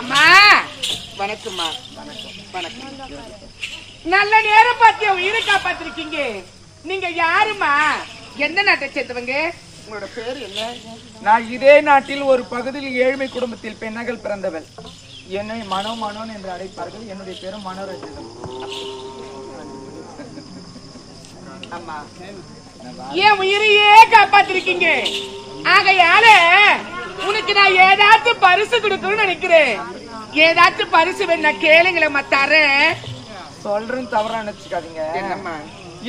அம்மா. வணக்கம்மா. வணக்கம். நல்ல நேரம் பார்த்து என் உயிரை காப்பாத்திருக்கீங்க. நீங்க யாருமா எந்த நாட்டை சேர்ந்தவங்க? உங்களோட பேர் என்ன? நான் இதே நாட்டில் ஒரு பகுதியில் ஏழ்மை குடும்பத்தில் பெண்ணகள் பிறந்தவள். என்னை மனோ மனோன் என்று அழைப்பார்கள். என்னுடைய பேரும் மனோரஞ்சிதம் அம்மா. என் உயிரையே காப்பாத்திருக்கீங்க? ஆகையால உனக்கு நான் ஏதாச்சும் பரிசு கொடுக்கணும்னு நினைக்கிறேன். ஏதாச்சும் பரிசு வேணா கேளுங்களேம்மா தரேன். சொல்றேன் தவறா நினைச்சுக்காதீங்க என்னம்மா?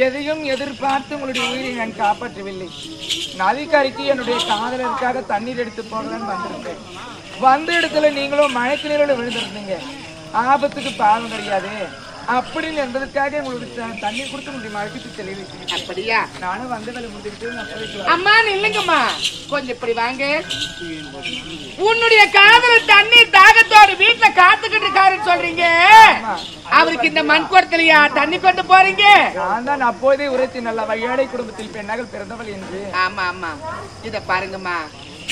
எதையும் எதிர்பார்த்து உங்களுடைய உயிரை நான் காப்பாற்றவில்லை. நதிக்கரைக்கு என்னுடைய காதலருக்காக தண்ணீர் எடுத்து போகலான்னு வந்திருந்தேன் வந்த இடத்துல நீங்களும் மழை நீரில் விழுந்திருந்தீங்க. ஆபத்துக்கு பாவம் கிடையாது அப்படின்னு என்பதற்காக உங்களுக்கு த- தண்ணீர் கொடுத்து உங்களுடைய மழைக்கு தெளிவிட்டேன் அப்படியா? நானும் வந்த வேலை முடிச்சுட்டு அம்மா நில்லுங்கம்மா. கொஞ்சம் இப்படி வாங்க. உன்னுடைய காதல் தண்ணி தாகத்தோட வீட்டுல காத்துக்கிட்டு இருக்காருன்னு சொல்றீங்க. அவருக்கு இந்த மண் குடத்துலயா? தண்ணி கொண்டு போறீங்க. நான் தான் அப்போதே உரைத்தி நல்ல ஏழை குடும்பத்தில் பெண்ணாக பிறந்தவள் என்று. ஆமா ஆமா. இத பாருங்கம்மா.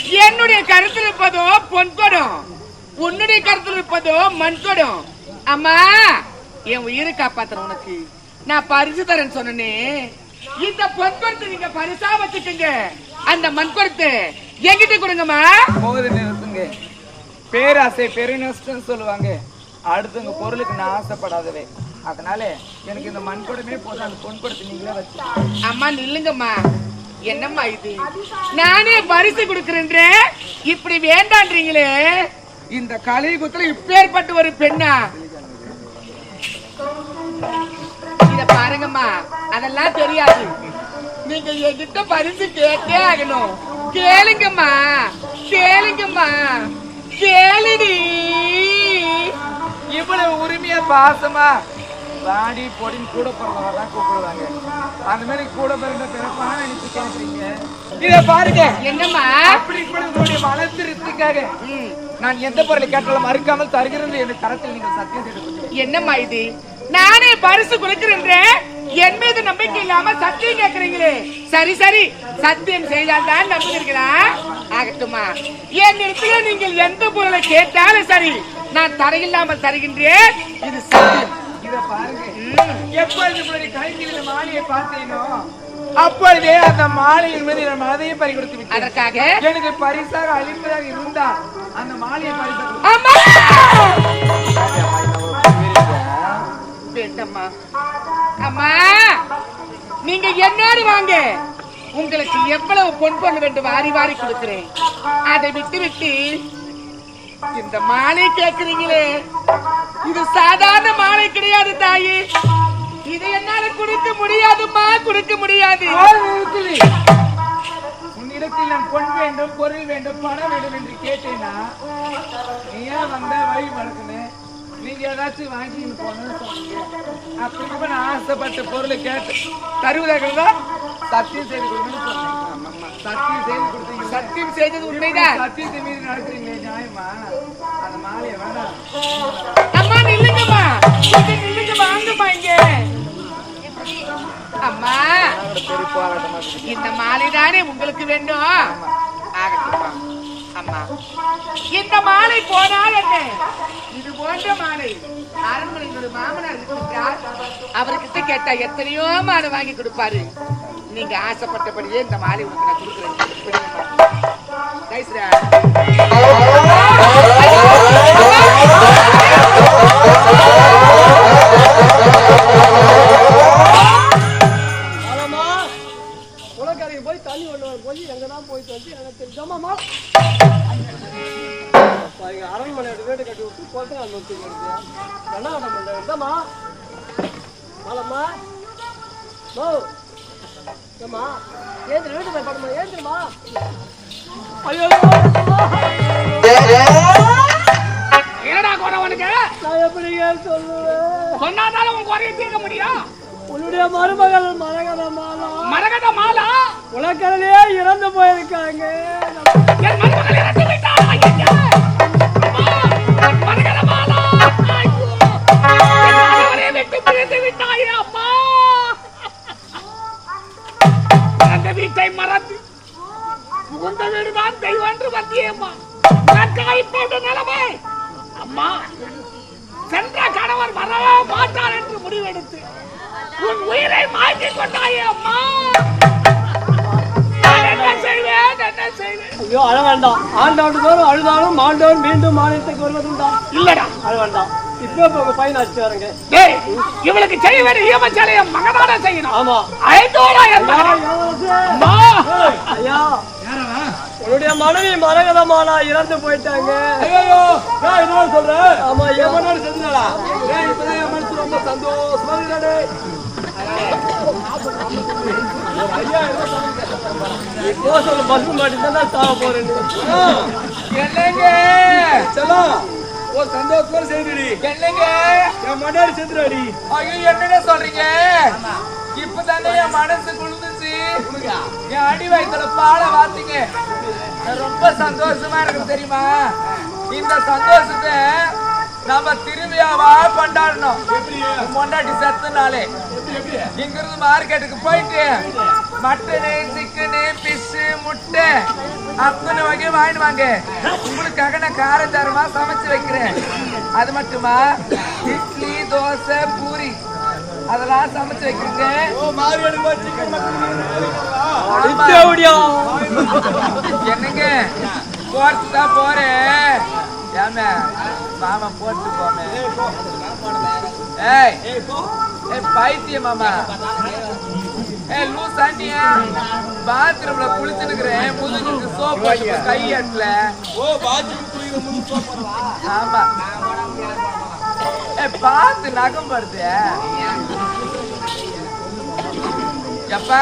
என்னுடைய கருத்தில் இருப்பதோ பொன் குடம். உன்னுடைய கருத்தில் இருப்பதோ மண் குடம். அம்மா என் உயிரை காப்பாத்துற உனக்கு. நான் பரிசு தரேன்னு சொன்னனே. இந்த பொன் குடத்தை நீங்க பரிசா வச்சுக்கோங்க. அந்த மண் குடத்தை என்கிட்ட கொடுங்கம்மா. போகுது நிறுத்துங்க. பேராசை பெருநஷ்டம் சொல்லுவாங்க. அடுத்தவங்க பொருளுக்கு நான் ஆசைப்படாதவே. அதனால எனக்கு இந்த மண் குடமே போதும். அந்த பொன் குடத்தை நீங்களே வச்சு அம்மா நில்லுங்கம்மா. என்னம்மா இது? நானே பரிசு கொடுக்கறேன்ற? இப்படி வேண்டான்றீங்களே. இந்த கலியுகத்துல இப்பேற்பட்ட ஒரு பெண்ணா இத பாருங்கம்மா அதெல்லாம் தெரியாது. நீங்க என்கிட்ட பரிசு கேட்டே ஆகணும். கேளுங்கம்மா கேளுங்கம்மா கேளுடி. இவ்வளவு உரிமையா பாசமா? வாடி பொடின்னு கூட பிறந்தவங்க கூப்பிடுவாங்க. அந்த மாதிரி கூட பிறந்த பிறப்பான நினைச்சு கேட்குறீங்க இத பாருங்க. என்னம்மா? அப்படி கூட உங்களுடைய நான் எந்த பொருளை கேட்டாலும் மறுக்காமல் தருகிறது என் கரத்தில் நீங்கள் சத்தியம் செய்து. என்னம்மா இது? நானே பரிசு கொடுக்கிறேன் என் மீது நம்பிக்கை இல்லாம சத்தியம் கேக்குறீங்களே. சரி சரி. சத்தியம் செய்தால்தான் நம்புகிறீங்களா ஆகட்டுமா. என் இடத்துல நீங்கள் எந்த பொருளை கேட்டாலும் சரி நான் தரையில்லாமல் தருகின்றேன். இது சத்தியம். அப்பொழுதே அந்த மாலையின் மீது என் மனதையும் பறி கொடுத்து அதற்காக? எனக்கு பரிசாக அளிப்பதாக இருந்தா அந்த மாலையை பரிசாக வேண்டம்மா. அம்மா நீங்க என்னோடு வாங்க. உங்களுக்கு எவ்வளவு பொன் பொண்ணு வேண்டும் வாரி வாரி கொடுக்கிறேன். அதை விட்டு விட்டு இந்த மாலை கேக்குறீங்களே இது சாதாரண மாலை கிடையாது தாயி. இது என்னால கொடுக்க முடியாதுமா கொடுக்க முடியாது. உன்னிடத்தில் நான் பொன் வேண்டும் பொருள் வேண்டும் பணம் வேண்டும் என்று கேட்டேனா? நீ ஏன் வந்த வழி மறக்கணும் நீங்க ஏதாச்சும் வாங்கிட்டு போகணும்னு சொன்னீங்க. அப்படி நான் ஆசைப்பட்ட பொருளை கேட்டு தருவதாக சத்தியம் செய்து கொடுங்கன்னு சொன்னேன். சத்தியம் செய்து கொடுத்தீங்க. சத்தியம் செய்தது உண்மைதான். சத்தியத்தை மீறி நடக்கிறீங்களே நியாயமா? அந்த மாலையை வேணாம். அம்மா நில்லுங்கம்மா. கொஞ்சம் நில்லுங்க வாங்கம்மா இங்க. அம்மா இந்த மாலை தானே உங்களுக்கு வேண்டும் ஆகட்டும்மா. அம்மா இந்த மாலை போனால் என்ன? இது போன்ற மாலை. அரண்மனை ஒரு மாமனார் இருக்கிறார். அவர்கிட்ட கேட்டா எத்தனையோ மாலை வாங்கி கொடுப்பாரு. நீங்க ஆசைப்பட்டபடியே இந்த மாலை உங்களுக்கு நான் கொடுக்குறேன். குளக்கரைக்கு போய் எங்க தான் போயிட்டு வந்து எனக்கு அரண்மனை வீடு கட்டி விட்டு போட்டு அந்த ஒத்து என்ன ஆட்டம் மாலம்மா நோ ஏந்திர வீட்டு போய் படமா ஏந்திரமா ஐயோ. என்னடா குறை உனக்கு? நான் எப்படிங்க சொல்லுவேன்? சொன்னாதாலும் உன் குறைய தீர்க்க முடியும்? உன்னுடைய மருமகள் மரகத மாலா மரகத மாலா உலகத்திலேயே இறந்து போயிருக்காங்க. இறந்து விட்டு அம்மா! வீட்டை மறந்து உங்க வீடுதான் தெய்வம் என்று வந்தியேம்மா. இப்போது நிலைமை. அம்மா சென்ற கணவர் வரவே மாட்டார் என்று முடிவெடுத்து உன் உயிரை மாற்றிக் கொண்டாயே அம்மா! ஐயோ அழ வேண்டாம். ஆண்டாண்டு தோறும் அழுதாலும் மாண்டவன் மீண்டும் மாநிலத்துக்கு வருவதுண்டா இல்லடா. அழ வேண்டாம். இப்போ உங்க பையன் அடிச்சு வரங்க. டேய் இவளுக்கு செய்ய வேண்டிய ஈமச்சாலைய மகனான செய்யணும். ஆமா. ஐயா. உன்னுடைய மனைவி மரகதமாலா இறந்து போயிட்டாங்க. ஐயோ நான் என்ன சொல்றேன் ஆமா எவனோடு செஞ்சுனாடா ஏய் இப்பதான் என் மனசு ரொம்ப சந்தோஷமா இருக்குடா போ சொல்லு பஸ் மாட்டி தான் சாக என்னங்க செல்லம் ஒரு சந்தோஷமா செய்துடி என்னங்க? என் முன்னாடி செத்துறாடி ஐயோ என்னங்க சொல்றீங்க? இப்பதானே என் மனசு குளிர்ந்துச்சு என் அடி வயித்துல பால வாத்தீங்க நான் ரொம்ப சந்தோஷமா இருக்கு தெரியுமா? இந்த சந்தோஷத்தை நம்ம திருவிழாவா கொண்டாடணும். முன்னாடி செத்தனாலே. இங்க இருந்து மார்க்கெட்டுக்கு போயிட்டு மட்டனு சிக்கனு பிஷ் முட்டை அத்தனை வகை வாங்கிட்டு வாங்க உங்களுக்காக நான் காரச்சாரமா சமைச்சு வைக்கிறேன். அது மட்டுமா? இட்லி தோசை பூரி. அதெல்லாம் சமைச்சு வைக்கிறேன் நிச்சயப்படியா என்னங்க? போறது தான் போறேன். ஏமே மாமா போட்டு போமே. ஏய் ஏய் பைத்திய மாமா. ஏய் லூஸ் ஆண்டியா பாத்ரூம்ல குளிச்சுனுக்குறேன் முதுகுக்கு சோப் போட்டு கை அட்டல ஓ பாத்ரூம் குளிக்கிற ஆமா. ஏய் பார்த்து நகம் படுது எப்பா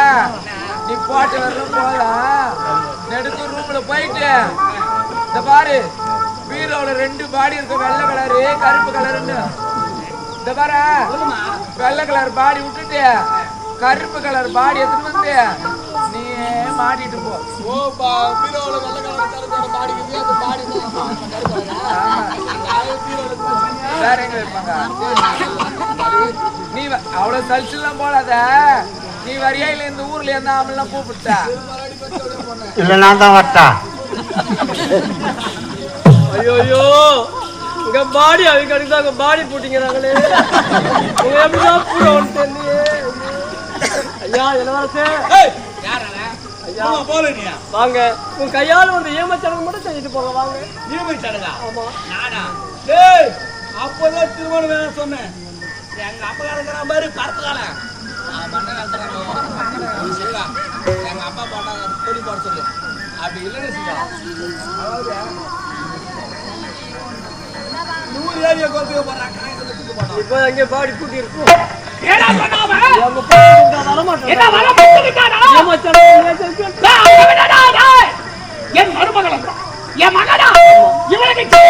நீ போட்டு வரணும் போலாம். நெடுத்து ரூம்ல போயிட்டு. இந்த பாரு பீரோல ரெண்டு பாடி இருக்கு வெள்ளை கலரு கருப்பு கலருன்னு இந்த பாரு. வெள்ளை கலர் பாடி விட்டுட்டு கருப்பு கலர் பாடி எடுத்துட்டு வந்து நீ மாட்டிட்டு போ. ஓ பீரோல வெள்ளை கலர் கருப்பு பாடி அந்த பாடி வேற எங்க இருப்பாங்க நீ அவ்வளவு சலிச்சுலாம் போடாத. நீ வரியா இல்ல இந்த ஊர்ல இருந்தா அவன்லாம் கூப்பிட்டா? இல்ல நான் தான் வரட்டா? ஐயோ. உங்க பாடி அவங்க அடுத்து அங்க பாடி போட்டீங்கிறாங்களே உங்க எப்படிதான் கூட ஒன்று தெரியலையே. ஐயா இளவரசே. ஐயா வாங்க. உங்க கையால வந்து ஏமாச்சடங்கு மட்டும் செஞ்சுட்டு போங்க வாங்க. ஆமா. டேய் அப்பதான் திருமணம் வேணும் சொன்னேன். எங்க அப்பா காலத்துல மாதிரி பரத்து காலம் எங்க அப்பா போட்டாங்க சொல்லி போட சொல்லு. அப்படி இல்லைன்னு நூறு ஏரியா குறைக்க பாடி கூட்டி இருக்கும் என்ன வரமாட்டேன் என் மருமகளா என் மகனா? இவனுக்கு